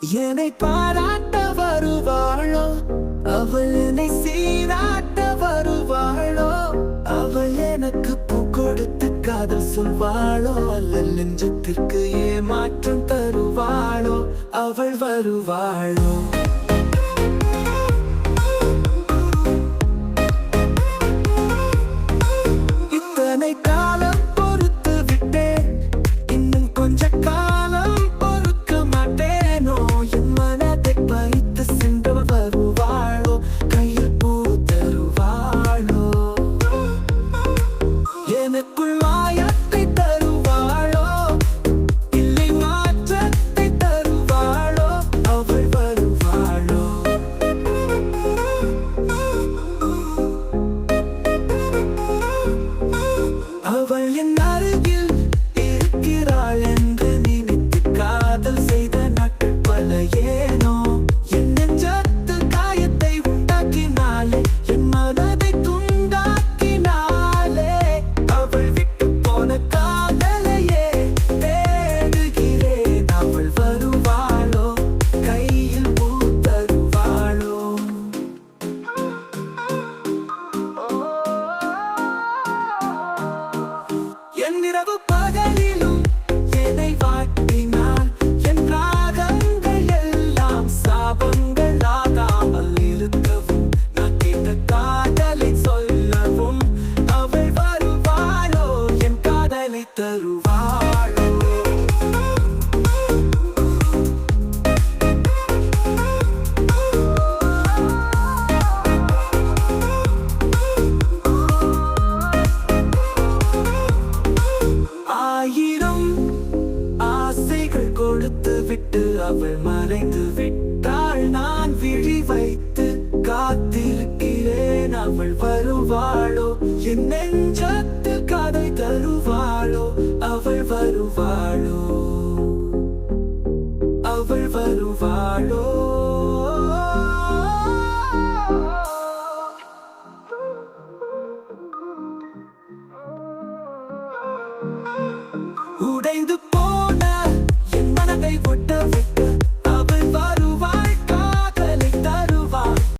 என்னை பாராட்ட வருவாளோ? அவள் என்னை சீராட்ட வருவாளோ? அவள் எனக்கு பூ கொடுத்து காதல் சொல்வாளோ? அல்ல நெஞ்சத்திற்கு ஏமாற்றம் தருவாளோ? அவள் வருவாளோ? அவள் என் என் அவள் மறைந்து விட்டாள். நான் விழி வைத்து காத்திருக்கிறேன். அவள் வருவாளோ? என் நெஞ்சத்து கதை தருவாளோ? அவள் வருவாளோ? அவள் வருவாளோ?